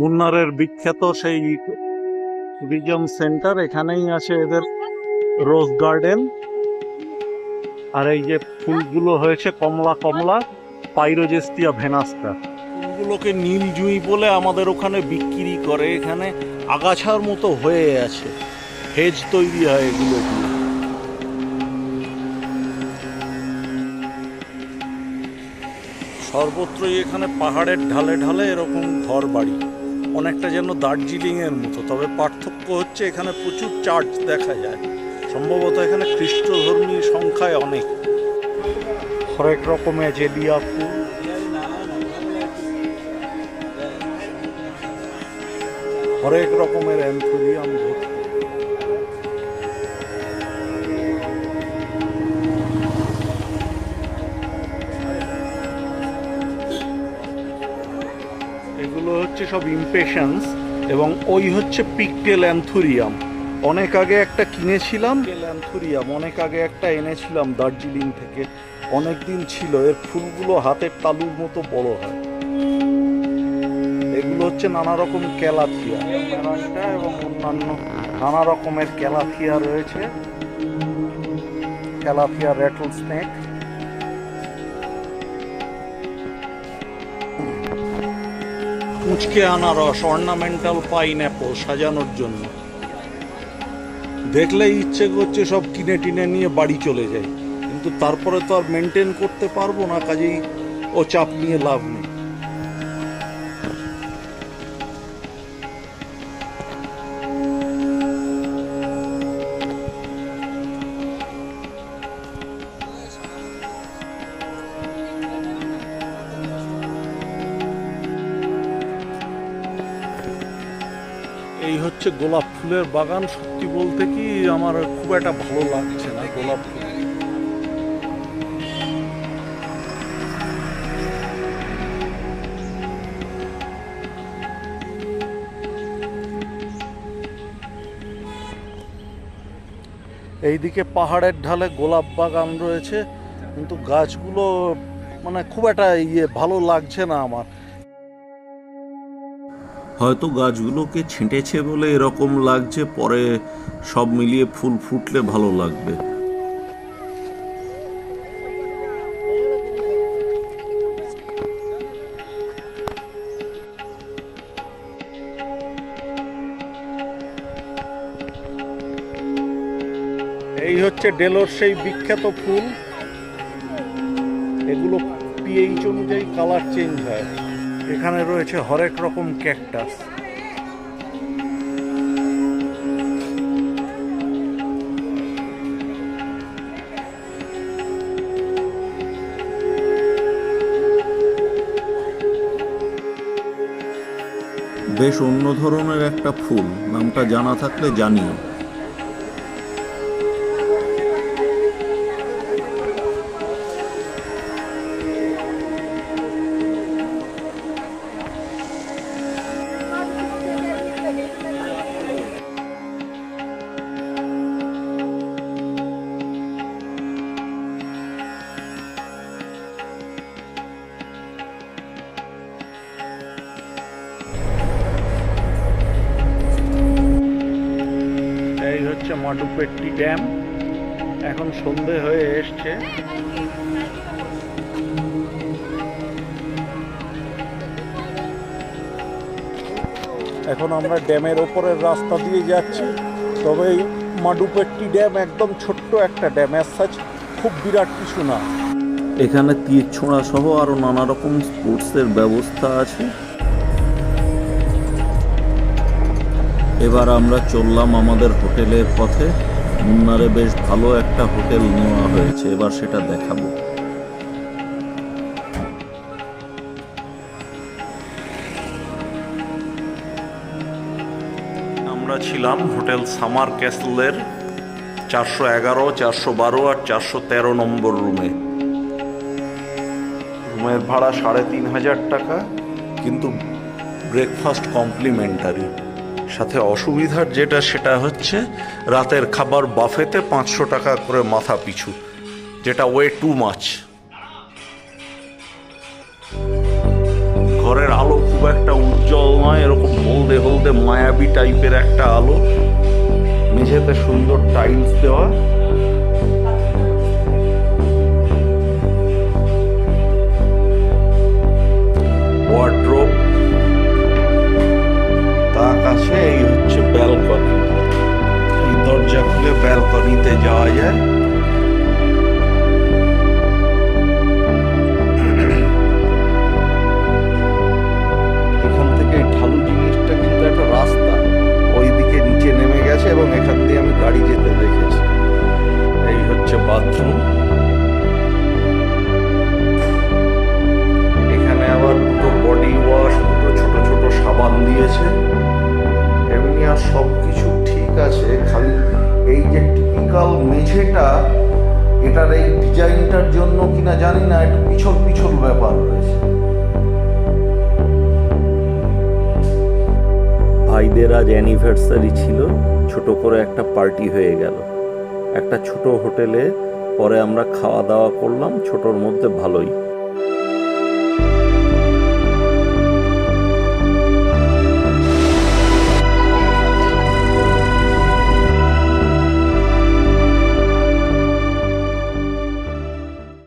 মুন্নারের বিখ্যাত সেই tourism centre এখানেই আছে এদের রোজ গার্ডেন আর এই যে ফুলগুলো হয়েছে, কমলা কমলা পাইরোজেস্টিয়া ভেনাসটা ফুলগুলোকে নীল জুঁই বলে আমাদের ওখানে বিক্রি করে, এখানে আগাছার মতো হয়ে আছে। হেজ তৈরি হয় এগুলো সর্বত্রই এখানে পাহাড়ের ঢালে ঢালে এরকম ঘর বাড়ি অনেকটা যেন দার্জিলিংয়ের মতো, তবে পার্থক্য হচ্ছে এখানে প্রচুর চার্চ দেখা যায়। সম্ভবত এখানে খ্রিস্ট ধর্মীয় সংখ্যায় অনেক। হরেক রকমের জেলিয়া ফুল হরেক রকমের অ্যান্থোরিয়াম এগুলো হচ্ছে সব ইমপেশেন্স এবং ওই হচ্ছে পিকটেল অ্যান্থুরিয়াম অনেক আগে একটা কিনেছিলাম অ্যান্থুরিয়াম অনেক আগে একটা এনেছিলাম দার্জিলিং থেকে। অনেক দিন ছিল, এর ফুলগুলো হাতের তালুর মতো বড় হয়। এগুলো হচ্ছে নানা রকম ক্যালাথিয়া। এবং অন্যান্য নানা রকমের ক্যালাথিয়া রয়েছে। ক্যালাথিয়া র্যাটল স্নেক কুচকে আনারস অর্নামেন্টাল পাইন অ্যাপল সাজানোর জন্য। দেখলেই ইচ্ছে করছে সব কিনে টিনে নিয়ে বাড়ি চলে যায় কিন্তু তারপরে তো আর মেনটেন করতে পারব না, কাজেই ও চাপ নিয়ে লাভ নেই। এই হচ্ছে গোলাপ ফুলের বাগান। সত্যি বলতে কি আমার খুব একটা ভালো লাগছে না গোলাপ ফুল। এইদিকে পাহাড়ের ঢালে গোলাপ বাগান রয়েছে, কিন্তু গাছগুলো মানে খুব একটা ইয়ে ভালো লাগছে না আমার। হয়তো গাছগুলোকে ছেঁটেছে বলে এরকম লাগছে, পরে সব মিলিয়ে ফুল ফুটলে ভালো লাগবে। এই হচ্ছে ডেলোর সেই বিখ্যাত ফুল। এগুলো পিএইচ অনুযায়ী কালার চেঞ্জ হয়। এখানে রয়েছে হরেক রকম ক্যাকটাস। বেশ অন্য ধরনের একটা ফুল নামটা জানা থাকলে জানিও। মাডুপেট্টি ড্যাম এখন সন্ধে হয়ে এসছে। এখন আমরা ড্যামের ওপরের রাস্তা দিয়ে যাচ্ছি তবে এই মাডুপেট্টি ড্যাম একদম ছোট্ট একটা ড্যাম এর সাচ খুব বিরাট কিছু না। এখানে তীর ছোঁড়া সহ আরও নানা রকম স্পোর্টসের ব্যবস্থা আছে। এবার আমরা চললাম আমাদের হোটেলের পথে। মুন্নারে বেশ ভালো একটা হোটেল নেওয়া হয়েছে, এবার সেটা দেখাবো। আমরা ছিলাম হোটেল সামার ক্যাসেলের চারশো এগারো, চারশো বারো আর চারশো তেরো নম্বর রুমে। রুমের ভাড়া সাড়ে তিন হাজার টাকা, কিন্তু ব্রেকফাস্ট কমপ্লিমেন্টারি সাথে অসুবিধার যেটা সেটা হচ্ছে রাতের খাবার বাফেতে পাঁচশো টাকা করে মাথা পিছু, যেটা ওয়ে টু মাছ ঘরের আলো খুব একটা উজ্জ্বল নয়, এরকম হলদে হলদে মায়াবী টাইপের একটা আলো। মেঝেতে সুন্দর টাইলস দেওয়া। সব কিছু ঠিক আছে, খালি এই যে টিপিক্যাল মেঝেটা, এটার এই ডিজাইনটার জন্য কিনা জানি না, একটু পিছল পিছল ব্যাপার রয়েছে। ভাইদের আজ অ্যানিভার্সারি ছিল, ছোট করে একটা পার্টি হয়ে গেল। একটা ছোট হোটেলে পরে আমরা খাওয়া দাওয়া করলাম, ছোটর মধ্যে ভালোই।